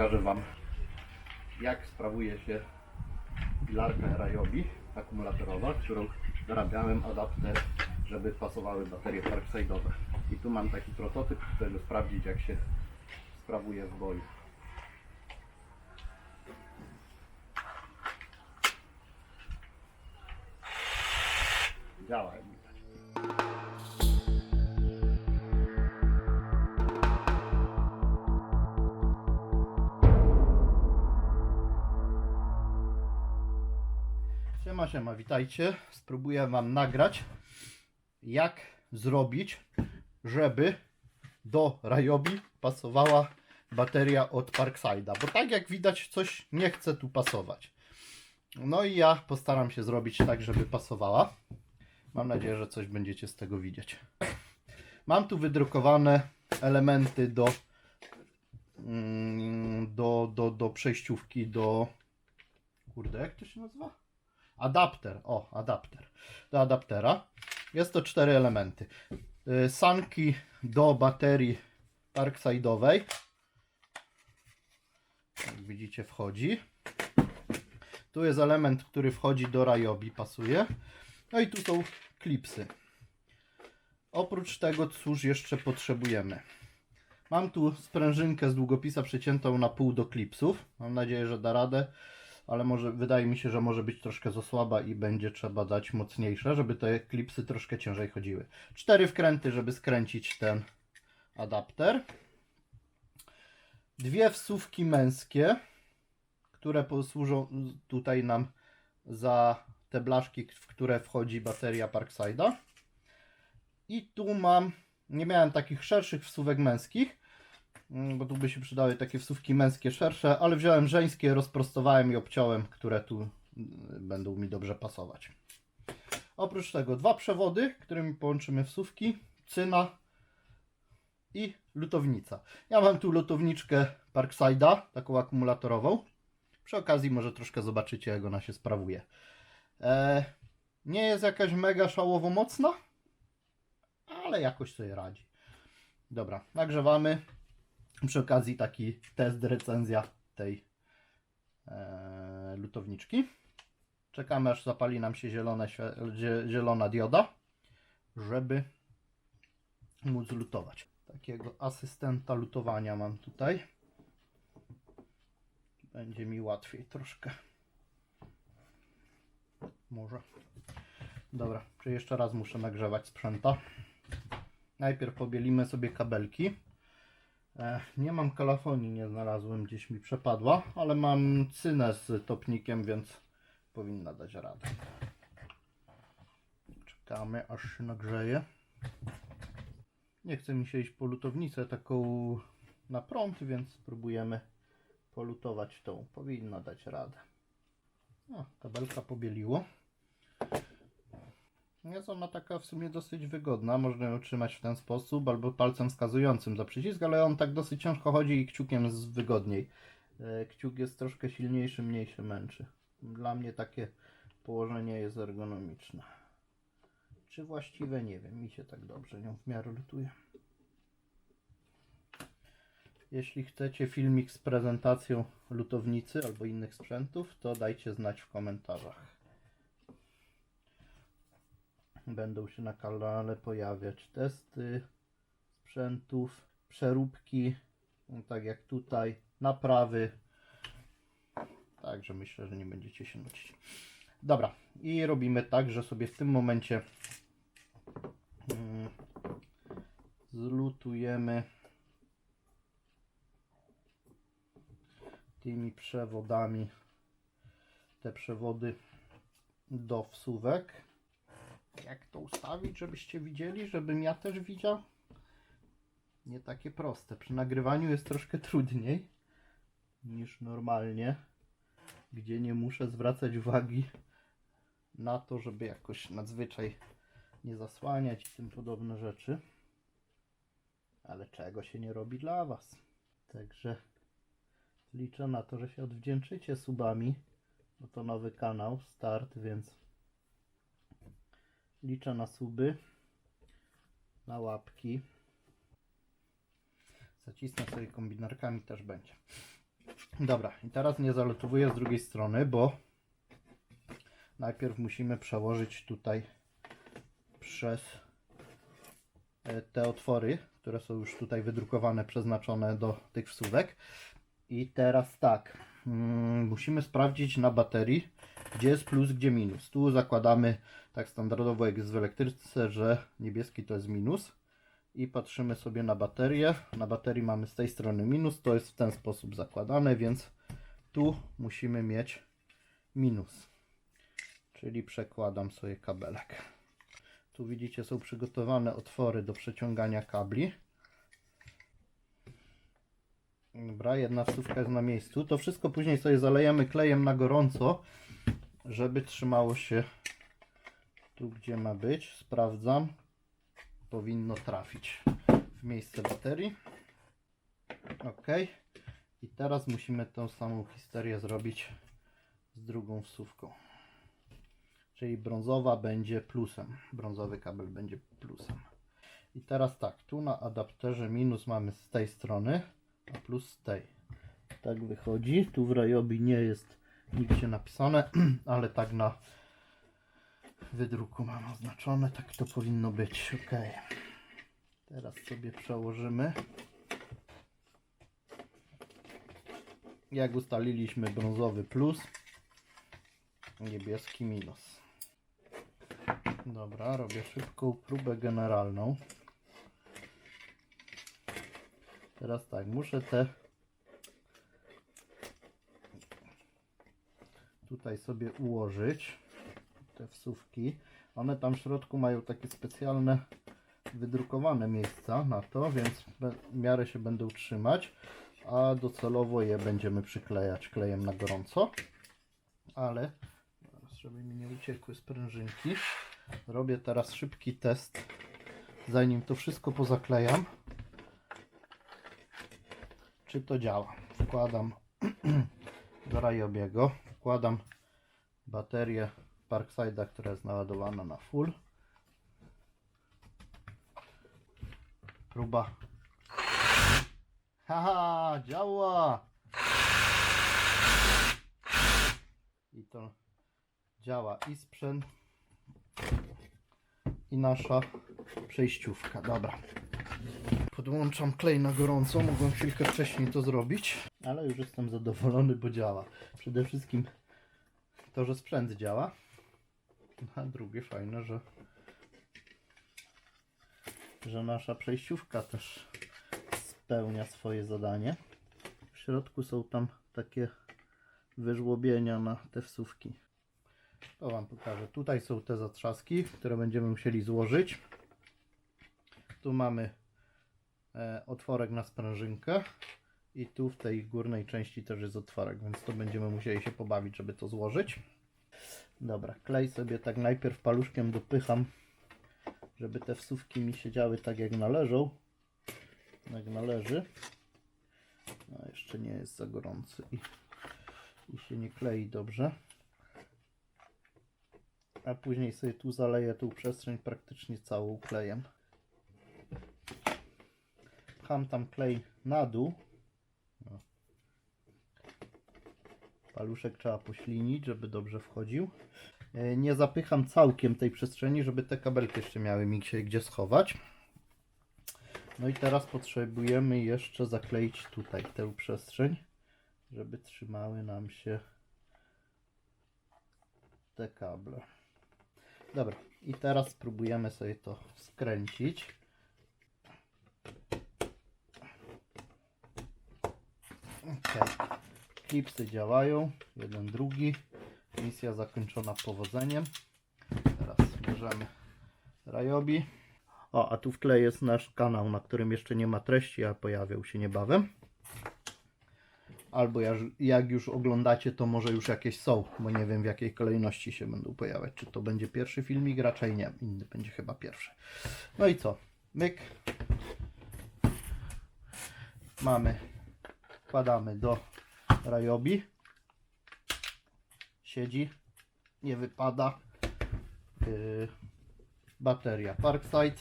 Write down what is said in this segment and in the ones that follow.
pokażę Wam jak sprawuje się pilarka Ryobi akumulatorowa, którą dorabiałem adapter, żeby pasowały baterie parkside'owe. I tu mam taki prototyp, żeby sprawdzić jak się sprawuje w boju. Działa jak widać. Siema, witajcie. Spróbuję Wam nagrać, jak zrobić, żeby do Ryobi pasowała bateria od Parkside'a, bo tak jak widać coś nie chce tu pasować. No i ja postaram się zrobić tak, żeby pasowała. Mam nadzieję, że coś będziecie z tego widzieć. Mam tu wydrukowane elementy do, mm, do, do, do przejściówki, do... Kurde, jak to się nazywa? Adapter, o, adapter. Do adaptera. Jest to cztery elementy. Y, Sanki do baterii parkside'owej. Jak widzicie wchodzi. Tu jest element, który wchodzi do Ryobi, pasuje. No i tu są klipsy. Oprócz tego, cóż jeszcze potrzebujemy? Mam tu sprężynkę z długopisa przeciętą na pół do klipsów. Mam nadzieję, że da radę ale może wydaje mi się, że może być troszkę za słaba i będzie trzeba dać mocniejsze, żeby te klipsy troszkę ciężej chodziły. Cztery wkręty, żeby skręcić ten adapter. Dwie wsówki męskie, które posłużą tutaj nam za te blaszki, w które wchodzi bateria Parkside'a. I tu mam, nie miałem takich szerszych wsówek męskich, bo tu by się przydały takie wsówki męskie szersze, ale wziąłem żeńskie, rozprostowałem i obciąłem, które tu mm, będą mi dobrze pasować. Oprócz tego dwa przewody, którymi połączymy wsówki, cyna i lutownica. Ja mam tu lutowniczkę Parkside'a, taką akumulatorową. Przy okazji może troszkę zobaczycie, jak ona się sprawuje. E, nie jest jakaś mega szałowo mocna, ale jakoś sobie radzi. Dobra, nagrzewamy przy okazji taki test, recenzja tej e, lutowniczki. Czekamy aż zapali nam się zielone, zielona dioda, żeby móc lutować. Takiego asystenta lutowania mam tutaj. Będzie mi łatwiej troszkę. Może. Dobra, czy jeszcze raz muszę nagrzewać sprzęta. Najpierw pobielimy sobie kabelki. Nie mam kalafonii, nie znalazłem, gdzieś mi przepadła, ale mam cynę z topnikiem, więc powinna dać radę. Czekamy aż się nagrzeje. Nie chce mi się iść po lutownicę taką na prąd, więc spróbujemy polutować tą. Powinna dać radę. O, kabelka pobieliło. Jest ona taka w sumie dosyć wygodna. Można ją trzymać w ten sposób albo palcem wskazującym za przycisk, ale on tak dosyć ciężko chodzi i kciukiem jest wygodniej. E, Kciuk jest troszkę silniejszy, mniej się męczy. Dla mnie takie położenie jest ergonomiczne. Czy właściwe? Nie wiem. Mi się tak dobrze nią w miarę lutuje. Jeśli chcecie filmik z prezentacją lutownicy albo innych sprzętów, to dajcie znać w komentarzach będą się na kanale pojawiać testy sprzętów, przeróbki, no tak jak tutaj, naprawy. Także myślę, że nie będziecie się nudzić. Dobra, i robimy tak, że sobie w tym momencie mm, zlutujemy tymi przewodami te przewody do wsówek jak to ustawić, żebyście widzieli, żebym ja też widział. Nie takie proste. Przy nagrywaniu jest troszkę trudniej niż normalnie, gdzie nie muszę zwracać uwagi na to, żeby jakoś nadzwyczaj nie zasłaniać i tym podobne rzeczy. Ale czego się nie robi dla Was. Także liczę na to, że się odwdzięczycie subami, bo to nowy kanał, start, więc Liczę na suby, na łapki. Zacisnę sobie kombinarkami też będzie. Dobra, i teraz nie zalotowuję z drugiej strony, bo najpierw musimy przełożyć tutaj przez e, te otwory, które są już tutaj wydrukowane, przeznaczone do tych wsówek. I teraz tak, musimy sprawdzić na baterii, gdzie jest plus, gdzie minus. Tu zakładamy tak standardowo jak jest w elektryce, że niebieski to jest minus. I patrzymy sobie na baterię. Na baterii mamy z tej strony minus, to jest w ten sposób zakładane, więc tu musimy mieć minus. Czyli przekładam sobie kabelek. Tu widzicie są przygotowane otwory do przeciągania kabli. Dobra, jedna wstówka jest na miejscu. To wszystko później sobie zalejemy klejem na gorąco, żeby trzymało się tu, gdzie ma być. Sprawdzam. Powinno trafić w miejsce baterii. Ok. I teraz musimy tą samą historię zrobić z drugą wsówką. Czyli brązowa będzie plusem. Brązowy kabel będzie plusem. I teraz tak, tu na adapterze minus mamy z tej strony, plus tej. Tak wychodzi. Tu w Rajobi nie jest nigdzie napisane, ale tak na wydruku mam oznaczone. Tak to powinno być. Ok. Teraz sobie przełożymy. Jak ustaliliśmy brązowy plus, niebieski minus. Dobra, robię szybką próbę generalną. Teraz tak, muszę te tutaj sobie ułożyć te wsówki. One tam w środku mają takie specjalne wydrukowane miejsca na to, więc w miarę się będą trzymać, a docelowo je będziemy przyklejać klejem na gorąco. Ale żeby mi nie uciekły sprężynki, robię teraz szybki test, zanim to wszystko pozaklejam, czy to działa. Wkładam do Rayobiego, wkładam baterię Parkside'a, która jest naładowana na full. Próba. Haha, działa! I to działa i sprzęt, i nasza przejściówka. Dobra. Podłączam klej na gorąco. Mogłem chwilkę wcześniej to zrobić, ale już jestem zadowolony, bo działa. Przede wszystkim to, że sprzęt działa. A drugie fajne, że że nasza przejściówka też spełnia swoje zadanie. W środku są tam takie wyżłobienia na te wsówki. To Wam pokażę. Tutaj są te zatrzaski, które będziemy musieli złożyć. Tu mamy otworek na sprężynkę i tu w tej górnej części też jest otworek, więc to będziemy musieli się pobawić, żeby to złożyć. Dobra, klej sobie tak najpierw paluszkiem dopycham, żeby te wsówki mi siedziały tak jak należą. Jak należy. A jeszcze nie jest za gorący i, i się nie klei dobrze. A później sobie tu zaleję tą przestrzeń praktycznie całą klejem. Pcham tam klej na dół. O. Paluszek trzeba poślinić, żeby dobrze wchodził. E, Nie zapycham całkiem tej przestrzeni, żeby te kabelki jeszcze miały mi się gdzie schować. No i teraz potrzebujemy jeszcze zakleić tutaj tę przestrzeń, żeby trzymały nam się te kable. Dobra, i teraz spróbujemy sobie to skręcić. Ok, klipsy działają, jeden, drugi. Misja zakończona powodzeniem. Teraz bierzemy Rajobi. O, a tu w tle jest nasz kanał, na którym jeszcze nie ma treści, a pojawią się niebawem. Albo jak już oglądacie, to może już jakieś są, bo nie wiem w jakiej kolejności się będą pojawiać. Czy to będzie pierwszy filmik? Raczej nie. Inny będzie chyba pierwszy. No i co? Myk. Mamy. Wkładamy do Rajobi. Siedzi. Nie wypada. Yy, bateria Parkside.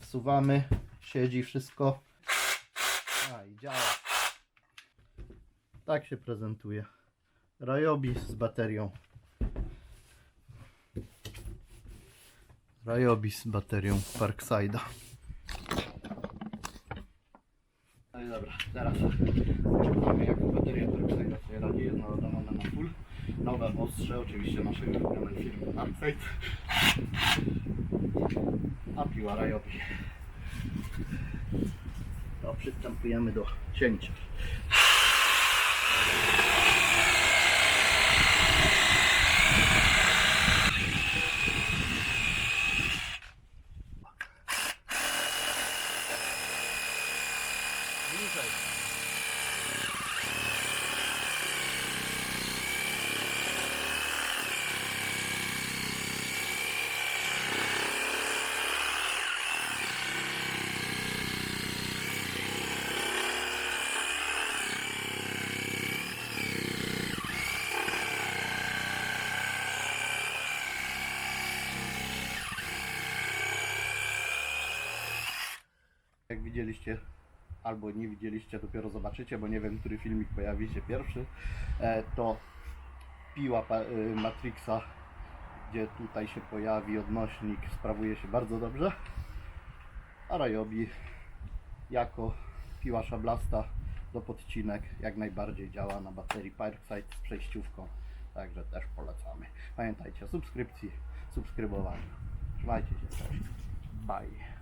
Wsuwamy. Siedzi wszystko. A i działa. Tak się prezentuje. Ryobi z baterią. Ryobi z baterią Parkside'a. No i dobra, teraz mamy jak bateria Parkside'a sobie radzi. Jest naładowana na full. Nowe ostrze, oczywiście naszej ulubionej firmy Parkside. A piła Ryobi. To przystępujemy do cięcia. Widzieliście, albo nie widzieliście, dopiero zobaczycie, bo nie wiem, który filmik pojawi się pierwszy, e, to piła y, Matrixa, gdzie tutaj się pojawi odnośnik, sprawuje się bardzo dobrze. A Ryobi jako piła szablasta do podcinek jak najbardziej działa na baterii Parkside z przejściówką, także też polecamy. Pamiętajcie o subskrypcji, subskrybowaniu. Trzymajcie się, cześć. Bye.